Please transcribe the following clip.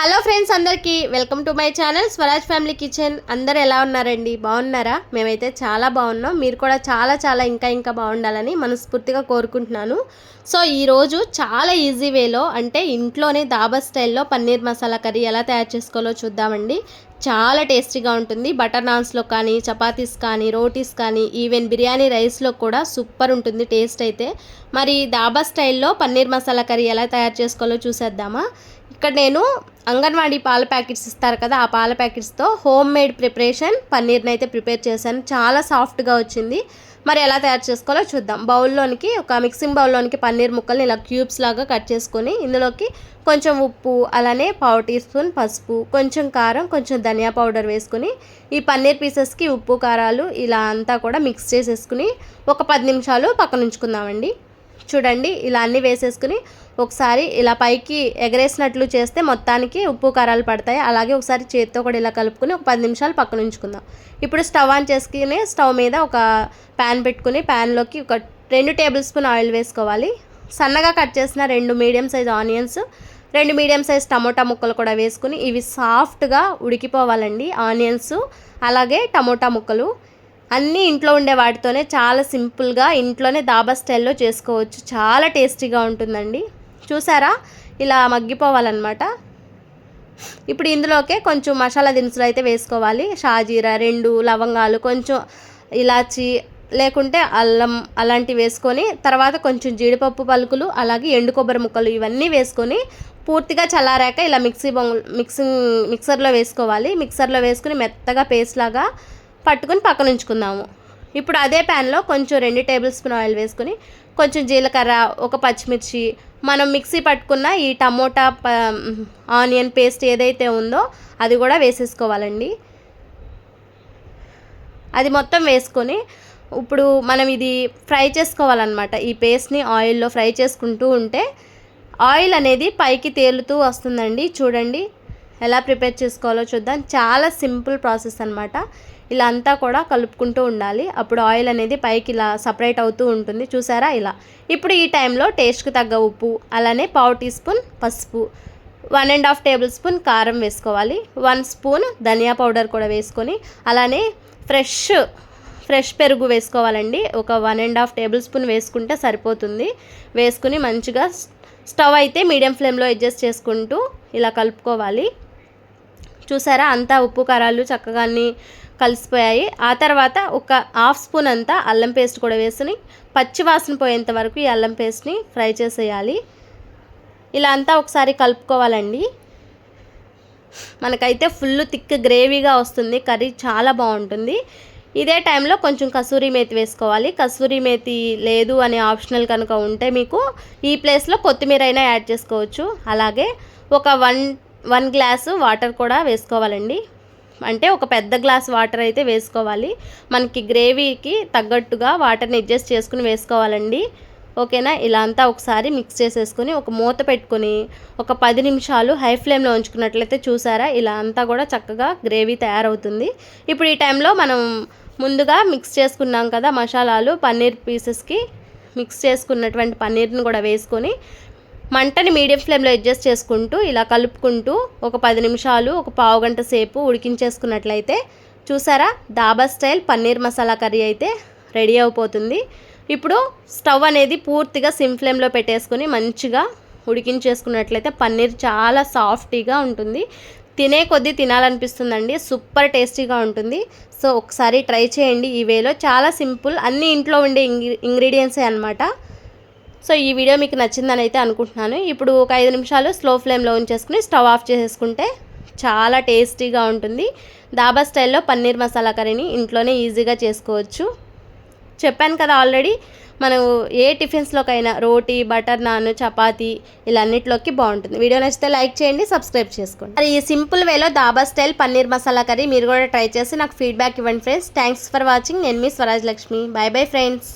Hello friends అందరికీ welcome to my channel Swaraj family kitchen. అందరు ఎలా ఉన్నారండి? బాగున్నారా? మేమైతే చాలా బాగున్నాం. మీరు కూడా చాలా చాలా ఇంకా ఇంకా బాగుండాలని మనస్ఫూర్తిగా కోరుకుంటున్నాను. సో ఈరోజు చాలా ఈజీ వేలో అంటే ఇంట్లోనే దాబా స్టైల్లో పన్నీర్ మసాలా కర్రీ ఎలా తయారు చేసుకోవాలో చూద్దామండి. చాలా టేస్టీగా ఉంటుంది. బటర్ నాన్స్లో కానీ చపాతీస్ కానీ రోటీస్ కానీ ఈవెన్ బిర్యానీ రైస్లో కూడా సూపర్ ఉంటుంది టేస్ట్ అయితే. మరి దాబా స్టైల్లో పన్నీర్ మసాలా కర్రీ ఎలా తయారు చేసుకోవాలో చూసేద్దామా? ఇక్కడ నేను అంగన్వాడీ పాల ప్యాకెట్స్ ఇస్తారు కదా ఆ పాల ప్యాకెట్స్తో హోమ్ మేడ్ ప్రిపరేషన్ పన్నీర్ని అయితే ప్రిపేర్ చేశాను. చాలా సాఫ్ట్గా వచ్చింది. మరి ఎలా తయారు చేసుకోవాలో చూద్దాం. బౌల్లోనికి ఒక మిక్సింగ్ బౌల్లోనికి పన్నీర్ ముక్కల్ని ఇలా క్యూబ్స్ లాగా కట్ చేసుకొని ఇందులోకి కొంచెం ఉప్పు అలానే పావు టీ స్పూన్ పసుపు కొంచెం కారం కొంచెం ధనియా పౌడర్ వేసుకుని ఈ పన్నీర్ పీసెస్కి ఉప్పు కారాలు ఇలా అంతా కూడా మిక్స్ చేసేసుకుని ఒక పది నిమిషాలు పక్కన ఉంచుకుందామండి. చూడండి ఇలా అన్నీ వేసేసుకుని ఒకసారి ఇలా పైకి ఎగరేసినట్లు చేస్తే మొత్తానికి ఉప్పు కారాలు పడతాయి. అలాగే ఒకసారి చేతితో కూడా ఇలా కలుపుకుని ఒక పది నిమిషాలు పక్కన ఉంచుకుందాం. ఇప్పుడు స్టవ్ ఆన్ చేసుకుని స్టవ్ మీద ఒక ప్యాన్ పెట్టుకుని ప్యాన్లోకి ఒక రెండు టేబుల్ స్పూన్ ఆయిల్ వేసుకోవాలి. సన్నగా కట్ చేసిన రెండు మీడియం సైజ్ ఆనియన్స్ రెండు మీడియం సైజ్ టమోటా ముక్కలు కూడా వేసుకుని ఇవి సాఫ్ట్గా ఉడికిపోవాలండి ఆనియన్స్ అలాగే టమోటా ముక్కలు. అన్నీ ఇంట్లో ఉండే వాటితోనే చాలా సింపుల్గా ఇంట్లోనే దాబా స్టైల్లో చేసుకోవచ్చు. చాలా టేస్టీగా ఉంటుందండి. చూసారా? ఇలా మగ్గిపోవాలన్నమాట. ఇప్పుడు ఇందులోకే కొంచెం మసాలా దినుసులు అయితే వేసుకోవాలి. షాజీరా రెండు లవంగాలు కొంచెం ఇలాచి లేకుంటే అల్లం అలాంటివి వేసుకొని తర్వాత కొంచెం జీడిపప్పు పలుకులు అలాగే ఎండు కొబ్బరి ముక్కలు ఇవన్నీ వేసుకొని పూర్తిగా చల్లారాక ఇలా మిక్సీ బొంగు మిక్సింగ్ మిక్సర్లో వేసుకోవాలి. మిక్సర్లో వేసుకుని మెత్తగా పేస్ట్ లాగా పట్టుకుని పక్కన ఉంచుకుందాము. ఇప్పుడు అదే ప్యాన్లో కొంచెం రెండు టేబుల్ స్పూన్ ఆయిల్ వేసుకుని కొంచెం జీలకర్ర ఒక పచ్చిమిర్చి మనం మిక్సీ పట్టుకున్న ఈ టమోటా ఆనియన్ పేస్ట్ ఏదైతే ఉందో అది కూడా వేసేసుకోవాలండి. అది మొత్తం వేసుకొని ఇప్పుడు మనం ఇది ఫ్రై చేసుకోవాలన్నమాట. ఈ పేస్ట్ని ఆయిల్లో ఫ్రై చేసుకుంటూ ఉంటే ఆయిల్ అనేది పైకి తేలుతూ వస్తుందండి. చూడండి. ఎలా ప్రిపేర్ చేసుకోవాలో చూద్దాం. చాలా సింపుల్ ప్రాసెస్ అనమాట ఇలా అంతా కూడా కలుపుకుంటూ ఉండాలి. అప్పుడు ఆయిల్ అనేది పైకి ఇలా సపరేట్ అవుతూ ఉంటుంది. చూసారా ఇలా. ఇప్పుడు ఈ టైంలో టేస్ట్కి తగ్గ ఉప్పు అలానే పావు టీ స్పూన్ పసుపు one and half tablespoon కారం వేసుకోవాలి. వన్ స్పూన్ ధనియా పౌడర్ కూడా వేసుకొని అలానే ఫ్రెష్ ఫ్రెష్ పెరుగు వేసుకోవాలండి. ఒక one and half tablespoon వేసుకుంటే సరిపోతుంది. వేసుకుని మంచిగా స్టవ్ అయితే మీడియం ఫ్లేమ్లో అడ్జస్ట్ చేసుకుంటూ ఇలా కలుపుకోవాలి. చూసారా? అంతా ఉప్పు కారాలు చక్కగా అన్నీ కలిసిపోయాయి. ఆ తర్వాత ఒక హాఫ్ స్పూన్ అంతా అల్లం పేస్ట్ కూడా వేసుకుని పచ్చివాసన పోయేంత వరకు ఈ అల్లం పేస్ట్ని ఫ్రై చేసేయాలి. ఇలా అంతా ఒకసారి కలుపుకోవాలండి. మనకైతే ఫుల్ థిక్ గ్రేవీగా వస్తుంది. కర్రీ చాలా బాగుంటుంది. ఇదే టైంలో కొంచెం కసూరి మేతి వేసుకోవాలి. కసూరి మేతి లేదు అనే ఆప్షనల్ కనుక ఉంటే మీకు ఈ ప్లేస్లో కొత్తిమీర అయినా యాడ్ చేసుకోవచ్చు. అలాగే ఒక వన్ వన్ గ్లాసు వాటర్ కూడా వేసుకోవాలండి. అంటే ఒక పెద్ద గ్లాస్ వాటర్ అయితే వేసుకోవాలి. మనకి గ్రేవీకి తగ్గట్టుగా వాటర్ని అడ్జస్ట్ చేసుకుని వేసుకోవాలండి. ఓకేనా? ఇలా అంతా ఒకసారి మిక్స్ చేసేసుకుని ఒక మూత పెట్టుకొని ఒక పది నిమిషాలు హై ఫ్లేమ్లో ఉంచుకున్నట్లయితే చూసారా? ఇలా అంతా కూడా చక్కగా గ్రేవీ తయారవుతుంది. ఇప్పుడు ఈ టైంలో మనం ముందుగా మిక్స్ చేసుకున్నాం కదా మసాలాలు పన్నీర్ పీసెస్కి మిక్స్ చేసుకున్నటువంటి పన్నీర్ని కూడా వేసుకొని మంటని మీడియం ఫ్లేమ్లో అడ్జస్ట్ చేసుకుంటూ ఇలా కలుపుకుంటూ ఒక పది నిమిషాలు ఒక పావు గంట సేపు ఉడికించేసుకున్నట్లయితే చూసారా? దాబా స్టైల్ పన్నీర్ మసాలా కర్రీ అయితే రెడీ అయిపోతుంది. ఇప్పుడు స్టవ్ అనేది పూర్తిగా సిమ్ ఫ్లేమ్లో పెట్టేసుకుని మంచిగా ఉడికించేసుకున్నట్లయితే పన్నీర్ చాలా సాఫ్టీగా ఉంటుంది. తినే కొద్దీ తినాలనిపిస్తుందండి. సూపర్ టేస్టీగా ఉంటుంది. సో ఒకసారి ట్రై చేయండి ఈ వేలో. చాలా సింపుల్. అన్ని ఇంట్లో ఉండే ఇంగ్రీడియంట్సే అనమాట సో ఈ వీడియో మీకు నచ్చిందని అయితే అనుకుంటున్నాను. ఇప్పుడు ఒక ఐదు నిమిషాలు స్లో ఫ్లేమ్లో ఉంచేసుకుని స్టవ్ ఆఫ్ చేసేసుకుంటే చాలా టేస్టీగా ఉంటుంది. దాబా స్టైల్లో పన్నీర్ మసాలా కర్రీని ఇంట్లోనే ఈజీగా చేసుకోవచ్చు. చెప్పాను కదా ఆల్రెడీ మనం ఏ టిఫిన్స్లోకైనా రోటీ బటర్ నాన్ చపాతీ ఇలా అన్నిటిలోకి బాగుంటుంది. వీడియో నచ్చితే లైక్ చేయండి సబ్స్క్రైబ్ చేసుకోండి. మరి ఈ సింపుల్ వేలో దాబా స్టైల్ పన్నీర్ మసాలా కర్రీ మీరు కూడా ట్రై చేసి నాకు ఫీడ్బ్యాక్ ఇవ్వండి ఫ్రెండ్స్. Thanks for watching. నేను మీ Swaraj Lakshmi. Bye bye friends.